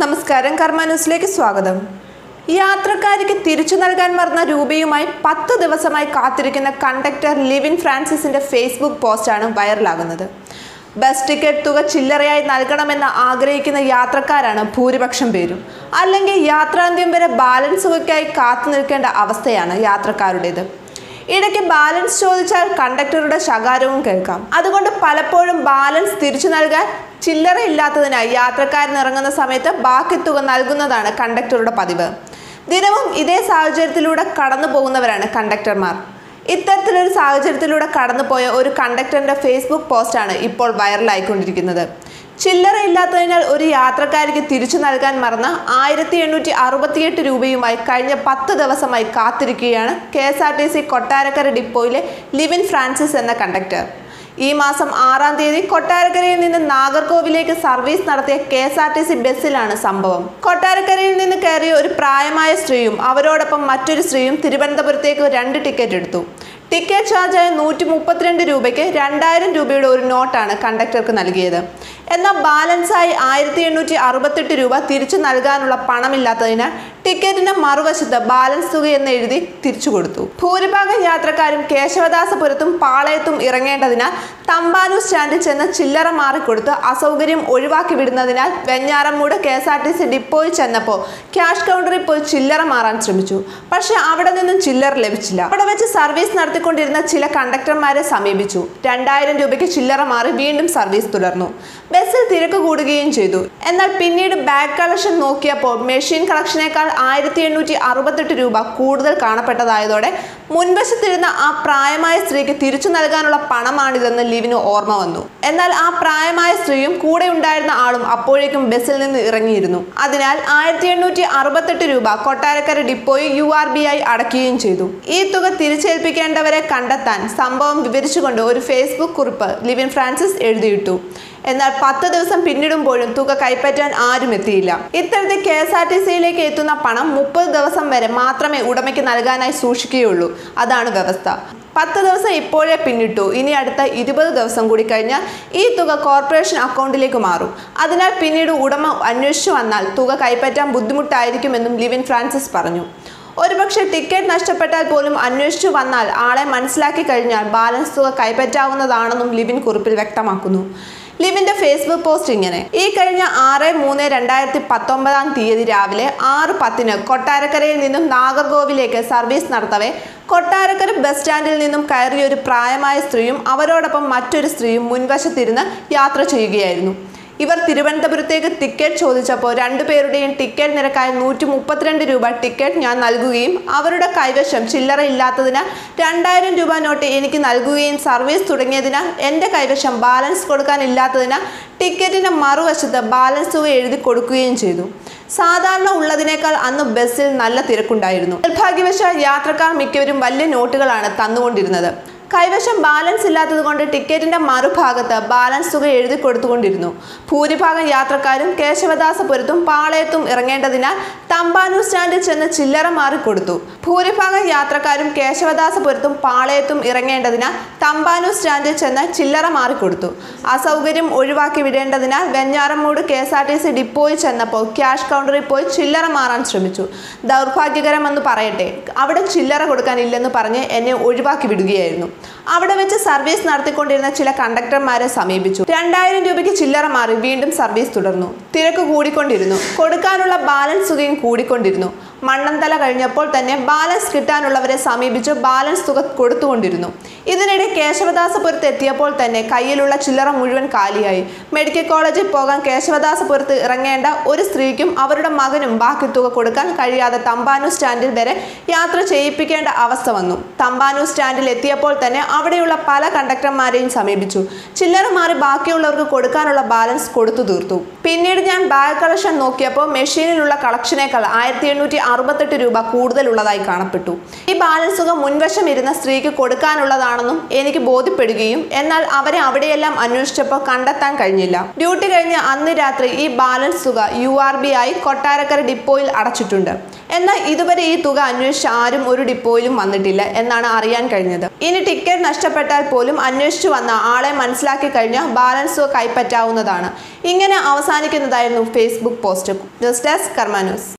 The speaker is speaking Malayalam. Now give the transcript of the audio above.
നമസ്കാരം കർമ്മ ന്യൂസിലേക്ക് സ്വാഗതം. യാത്രക്കാരിക്ക് തിരിച്ചു നൽകാൻ മറന്ന രൂപയുമായി പത്ത് ദിവസമായി കാത്തിരിക്കുന്ന കണ്ടക്ടർ ലിവിൻ ഫ്രാൻസിസിന്റെ ഫേസ്ബുക്ക് പോസ്റ്റാണ് വൈറലാകുന്നത്. ബസ് ടിക്കറ്റ് തുക ചില്ലറയായി നൽകണമെന്ന് ആഗ്രഹിക്കുന്ന യാത്രക്കാരാണ് ഭൂരിപക്ഷം പേരും. അല്ലെങ്കിൽ യാത്രാന്ത്യം വരെ ബാലൻസ് തുകയ്ക്കായി കാത്തു നിൽക്കേണ്ട അവസ്ഥയാണ് യാത്രക്കാരുടേത്. ഇടയ്ക്ക് ബാലൻസ് ചോദിച്ചാൽ കണ്ടക്ടറുടെ ശകാരവും കേൾക്കാം. അതുകൊണ്ട് പലപ്പോഴും ബാലൻസ് തിരിച്ചു നൽകാൻ ചില്ലറ ഇല്ലാത്തതിനായി യാത്രക്കാരൻ ഇറങ്ങുന്ന സമയത്ത് ബാക്കി തുക നൽകുന്നതാണ് കണ്ടക്ടറുടെ പതിവ്. ദിനവും ഇതേ സാഹചര്യത്തിലൂടെ കടന്നു പോകുന്നവരാണ് കണ്ടക്ടർമാർ. ഇത്തരത്തിലൊരു സാഹചര്യത്തിലൂടെ കടന്നുപോയ ഒരു കണ്ടക്ടറിന്റെ ഫേസ്ബുക്ക് പോസ്റ്റാണ് ഇപ്പോൾ വൈറലായിക്കൊണ്ടിരിക്കുന്നത്. ചില്ലറ ഇല്ലാത്തതിനാൽ ഒരു യാത്രക്കാരിക്ക് തിരിച്ചു നൽകാൻ മറന്ന ആയിരത്തി എണ്ണൂറ്റി അറുപത്തിയെട്ട് രൂപയുമായി കഴിഞ്ഞ പത്ത് ദിവസമായി കാത്തിരിക്കുകയാണ് K S R T C Kottarakkara ഡിപ്പോയിലെ Livin Francis എന്ന കണ്ടക്ടർ. ഈ മാസം ആറാം തീയതി കൊട്ടാരക്കരയിൽ നിന്ന് നാഗർകോവിലേക്ക് സർവീസ് നടത്തിയ K S R T C ബസ്സിലാണ് സംഭവം. കൊട്ടാരക്കരയിൽ നിന്ന് കയറിയ ഒരു പ്രായമായ സ്ത്രീയും അവരോടൊപ്പം മറ്റൊരു സ്ത്രീയും തിരുവനന്തപുരത്തേക്ക് രണ്ട് ടിക്കറ്റ് എടുത്തു. ടിക്കറ്റ് ചാർജായ നൂറ്റി മുപ്പത്തിരണ്ട് രൂപയ്ക്ക് രണ്ടായിരം രൂപയുടെ ഒരു നോട്ടാണ് കണ്ടക്ടർക്ക് നൽകിയത്. എന്നാൽ ബാലൻസായി ആയിരത്തി എണ്ണൂറ്റി അറുപത്തെട്ട് രൂപ തിരിച്ചു നൽകാനുള്ള പണമില്ലാത്തതിനാൽ ടിക്കറ്റിന് മറുവശത്ത് ബാലൻസ് തുക എന്ന് എഴുതി തിരിച്ചു കൊടുത്തു. ഭൂരിഭാഗം യാത്രക്കാരും കേശവദാസപുരത്തും പാളയത്തും ഇറങ്ങേണ്ടതിനാൽ തമ്പാനൂർ സ്റ്റാൻഡിൽ ചെന്ന് ചില്ലറ മാറിക്കൊടുത്ത് അസൗകര്യം ഒഴിവാക്കി വിടുന്നതിനാൽ Venjaramoodu K S R T C ഡിപ്പോയിൽ ചെന്നപ്പോൾ ക്യാഷ് കൗണ്ടറിൽ പോയി ചില്ലറ മാറാൻ ശ്രമിച്ചു. പക്ഷേ അവിടെ നിന്നും ചില്ലറ ലഭിച്ചില്ല. അവിടെ വെച്ച് സർവീസ് നടത്തിക്കൊണ്ടിരുന്ന ചില കണ്ടക്ടർമാരെ സമീപിച്ചു. രണ്ടായിരം രൂപയ്ക്ക് ചില്ലറ മാറി വീണ്ടും സർവീസ് തുടർന്നു. ബസ്സിൽ തിരക്ക് കൂടുകയും ചെയ്തു. എന്നാൽ പിന്നീട് ബാഗ് കളക്ഷൻ നോക്കിയപ്പോൾ മെഷീൻ കളക്ഷനേക്കാൾ ആയിരത്തി എണ്ണൂറ്റി അറുപത്തെട്ട് രൂപ കൂടുതൽ കാണപ്പെട്ടതായതോടെ മുൻവശത്തിരുന്ന ആ പ്രായമായ സ്ത്രീക്ക് തിരിച്ചു നൽകാനുള്ള പണമാണിതെന്ന് ലിവിന് ഓർമ്മ വന്നു. എന്നാൽ ആ പ്രായമായ സ്ത്രീയും കൂടെ ഉണ്ടായിരുന്ന ആളും അപ്പോഴേക്കും ബസ്സിൽ നിന്ന് ഇറങ്ങിയിരുന്നു. അതിനാൽ ആയിരത്തി എണ്ണൂറ്റി അറുപത്തെട്ട് രൂപ കൊട്ടാരക്കര ഡിപ്പോയിൽ യു ആർ ബി ഐ അടയ്ക്കുകയും ചെയ്തു. ഈ തുക തിരിച്ചേൽപ്പിക്കേണ്ടവരെ കണ്ടെത്താൻ സംഭവം വിവരിച്ചുകൊണ്ട് ഒരു ഫേസ്ബുക്ക് കുറിപ്പ് ലിവിൻ ഫ്രാൻസിസ് എഴുതിയിട്ടു. എന്നാൽ പത്ത് ദിവസം പിന്നിടുമ്പോഴും തുക കൈപ്പറ്റാൻ ആരും എത്തിയില്ല. ഇത്തരത്തിൽ കെ എസ് ആർ ടി സിയിലേക്ക് എത്തുന്ന പണം മുപ്പത് ദിവസം വരെ മാത്രമേ ഉടമയ്ക്ക് നൽകാനായി സൂക്ഷിക്കുകയുള്ളൂ. അതാണ് വ്യവസ്ഥ. പത്ത് ദിവസം ഇപ്പോഴേ പിന്നിട്ടു. ഇനി അടുത്ത ഇരുപത് ദിവസം കൂടി കഴിഞ്ഞാൽ ഈ തുക കോർപ്പറേഷൻ അക്കൗണ്ടിലേക്ക് മാറും. അതിനാൽ പിന്നീട് ഉടമ അന്വേഷിച്ചു വന്നാൽ തുക കൈപ്പറ്റാൻ ബുദ്ധിമുട്ടായിരിക്കുമെന്നും ലിവിൻ ഫ്രാൻസിസ് പറഞ്ഞു. ഒരുപക്ഷെ ടിക്കറ്റ് നഷ്ടപ്പെട്ടാൽ പോലും അന്വേഷിച്ചു വന്നാൽ ആളെ മനസ്സിലാക്കി കഴിഞ്ഞാൽ ബാലൻസ് തുക കൈപ്പറ്റാവുന്നതാണെന്നും ലിവിൻ കുറിപ്പിൽ വ്യക്തമാക്കുന്നു. ലിവിന്റെ ഫേസ്ബുക്ക് പോസ്റ്റ് ഇങ്ങനെ. ഈ കഴിഞ്ഞ ആറ് മൂന്ന് രണ്ടായിരത്തി പത്തൊമ്പതാം തീയതി രാവിലെ ആറ് പത്തിന് കൊട്ടാരക്കരയിൽ നിന്നും നാഗർകോവിലേക്ക് സർവീസ് നടത്തവേ കൊട്ടാരക്കര ബസ് സ്റ്റാൻഡിൽ നിന്നും കയറിയ ഒരു പ്രായമായ സ്ത്രീയും അവരോടൊപ്പം മറ്റൊരു സ്ത്രീയും മുൻവശത്തിരുന്ന് യാത്ര ചെയ്യുകയായിരുന്നു. ഇവർ തിരുവനന്തപുരത്തേക്ക് ടിക്കറ്റ് ചോദിച്ചപ്പോൾ രണ്ടുപേരുടെയും ടിക്കറ്റ് നിരക്കായ നൂറ്റി മുപ്പത്തിരണ്ട് രൂപ ടിക്കറ്റ് ഞാൻ നൽകുകയും അവരുടെ കൈവശം ചില്ലറ ഇല്ലാത്തതിനാൽ രണ്ടായിരം രൂപ നോട്ട് എനിക്ക് നൽകുകയും സർവീസ് തുടങ്ങിയതിനാൽ എന്റെ കൈവശം ബാലൻസ് കൊടുക്കാനില്ലാത്തതിനാൽ ടിക്കറ്റിന്റെ മറുവശത്ത് ബാലൻസ് തുക എഴുതി കൊടുക്കുകയും ചെയ്തു. സാധാരണ ഉള്ളതിനേക്കാൾ അന്ന് ബസ്സിൽ നല്ല തിരക്കുണ്ടായിരുന്നു. നിർഭാഗ്യവശാൽ യാത്രക്കാർ മിക്കവരും വലിയ നോട്ടുകളാണ് തന്നുകൊണ്ടിരുന്നത്. കൈവശം ബാലൻസ് ഇല്ലാത്തത് കൊണ്ട് ടിക്കറ്റിന്റെ മറുഭാഗത്ത് ബാലൻസ് തുക എഴുതി കൊടുത്തുകൊണ്ടിരുന്നു. ഭൂരിഭാഗം യാത്രക്കാരും കേശവദാസപുരത്തും പാളയത്തും ഇറങ്ങേണ്ടതിനാൽ തമ്പാനൂർ സ്റ്റാൻഡിൽ ചെന്ന് ചില്ലറ മാറിക്കൊടുത്തു. ഭൂരിഭാഗം യാത്രക്കാരും കേശവദാസപുരത്തും പാളയത്തും ഇറങ്ങേണ്ടതിനാൽ തമ്പാനൂർ സ്റ്റാൻഡിൽ ചെന്ന് ചില്ലറ മാറിക്കൊടുത്തു. അസൗകര്യം ഒഴിവാക്കി വിടേണ്ടതിനാൽ Venjaramoodu K S R T C ഡിപ്പോയിൽ ചെന്നപ്പോൾ ക്യാഷ് കൗണ്ടറിൽ പോയി ചില്ലറ മാറാൻ ശ്രമിച്ചു. ദൗർഭാഗ്യകരമെന്ന് പറയട്ടെ അവിടെ ചില്ലറ കൊടുക്കാനില്ലെന്ന് പറഞ്ഞ് എന്നെ ഒഴിവാക്കി വിടുകയായിരുന്നു. അവിടെ വെച്ച് സർവീസ് നടത്തിക്കൊണ്ടിരുന്ന ചില കണ്ടക്ടർമാരെ സമീപിച്ചു. രണ്ടായിരം രൂപയ്ക്ക് ചില്ലറ മാറി വീണ്ടും സർവീസ് തുടർന്നു. തിരക്ക് കൂടിക്കൊണ്ടിരുന്നു. കൊടുക്കാനുള്ള ബാലൻസ് തുകയും കൂടിക്കൊണ്ടിരുന്നു. മണ്ണന്തല കഴിഞ്ഞപ്പോൾ തന്നെ ബാലൻസ് കിട്ടാനുള്ളവരെ സമീപിച്ച് ബാലൻസ് തുക കൊടുത്തുകൊണ്ടിരുന്നു. ഇതിനിടെ കേശവദാസപുരത്ത് എത്തിയപ്പോൾ തന്നെ കയ്യിലുള്ള ചില്ലറ മുഴുവൻ കാലിയായി. മെഡിക്കൽ കോളേജിൽ പോകാൻ കേശവദാസപുരത്ത് ഇറങ്ങേണ്ട ഒരു സ്ത്രീക്കും അവരുടെ മകനും ബാക്കി തുക കൊടുക്കാൻ കഴിയാതെ തമ്പാനൂർ സ്റ്റാൻഡിൽ വരെ യാത്ര ചെയ്യിപ്പിക്കേണ്ട അവസ്ഥ വന്നു. തമ്പാനൂർ സ്റ്റാൻഡിൽ എത്തിയപ്പോൾ തന്നെ അവിടെയുള്ള പല കണ്ടക്ടർമാരെയും സമീപിച്ചു. ചില്ലറ മാറി ബാക്കിയുള്ളവർക്ക് കൊടുക്കാനുള്ള ബാലൻസ് കൊടുത്തു തീർത്തു. പിന്നീട് ഞാൻ ബാഗ് കളക്ഷൻ നോക്കിയപ്പോൾ മെഷീനിലുള്ള കളക്ഷനേക്കാൾ ആയിരത്തി അറുപത്തെട്ട് രൂപ കൂടുതലുള്ളതായി കാണപ്പെട്ടു. ഈ ബാലൻസ് തുക മുൻവശം ഇരുന്ന സ്ത്രീക്ക് കൊടുക്കാനുള്ളതാണെന്നും എനിക്ക് ബോധ്യപ്പെടുകയും എന്നാൽ അവരെ അവിടെയെല്ലാം അന്വേഷിച്ചപ്പോൾ കണ്ടെത്താൻ കഴിഞ്ഞില്ല. ഡ്യൂട്ടി കഴിഞ്ഞ് അന്ന് രാത്രി ഈ ബാലൻസ് തുക യു ആർ ബി ആയി കൊട്ടാരക്കര ഡിപ്പോയിൽ അടച്ചിട്ടുണ്ട്. എന്നാൽ ഇതുവരെ ഈ തുക അന്വേഷിച്ച് ആരും ഒരു ഡിപ്പോയിലും വന്നിട്ടില്ല എന്നാണ് അറിയാൻ കഴിഞ്ഞത്. ഇനി ടിക്കറ്റ് നഷ്ടപ്പെട്ടാൽ പോലും അന്വേഷിച്ചു വന്ന ആളെ മനസ്സിലാക്കി കഴിഞ്ഞാൽ ബാലൻസ് കൈപ്പറ്റാവുന്നതാണ്. ഇങ്ങനെ അവസാനിക്കുന്നതായിരുന്നു ഫേസ്ബുക്ക് പോസ്റ്റ്. Just news.